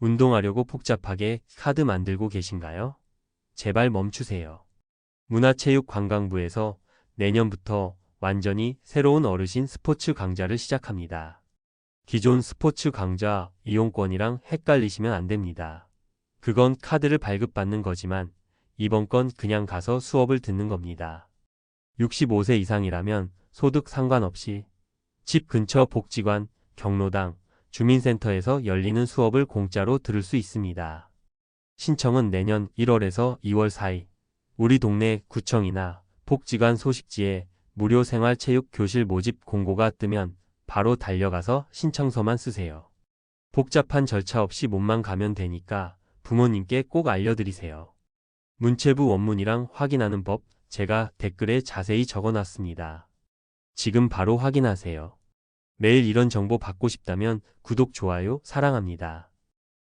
운동하려고 복잡하게 카드 만들고 계신가요? 제발 멈추세요. 문화체육관광부에서 내년부터 완전히 새로운 어르신 스포츠 강좌를 시작합니다. 기존 스포츠 강좌 이용권이랑 헷갈리시면 안 됩니다. 그건 카드를 발급받는 거지만 이번 건 그냥 가서 수업을 듣는 겁니다. 65세 이상이라면 소득 상관없이 집 근처 복지관, 경로당, 주민센터에서 열리는 수업을 공짜로 들을 수 있습니다. 신청은 내년 1월에서 2월 사이 우리 동네 구청이나 복지관 소식지에 무료 생활체육 교실 모집 공고가 뜨면 바로 달려가서 신청서만 쓰세요. 복잡한 절차 없이 몸만 가면 되니까 부모님께 꼭 알려드리세요. 문체부 원문이랑 확인하는 법 제가 댓글에 자세히 적어놨습니다. 지금 바로 확인하세요. 매일 이런 정보 받고 싶다면 구독, 좋아요, 사랑합니다.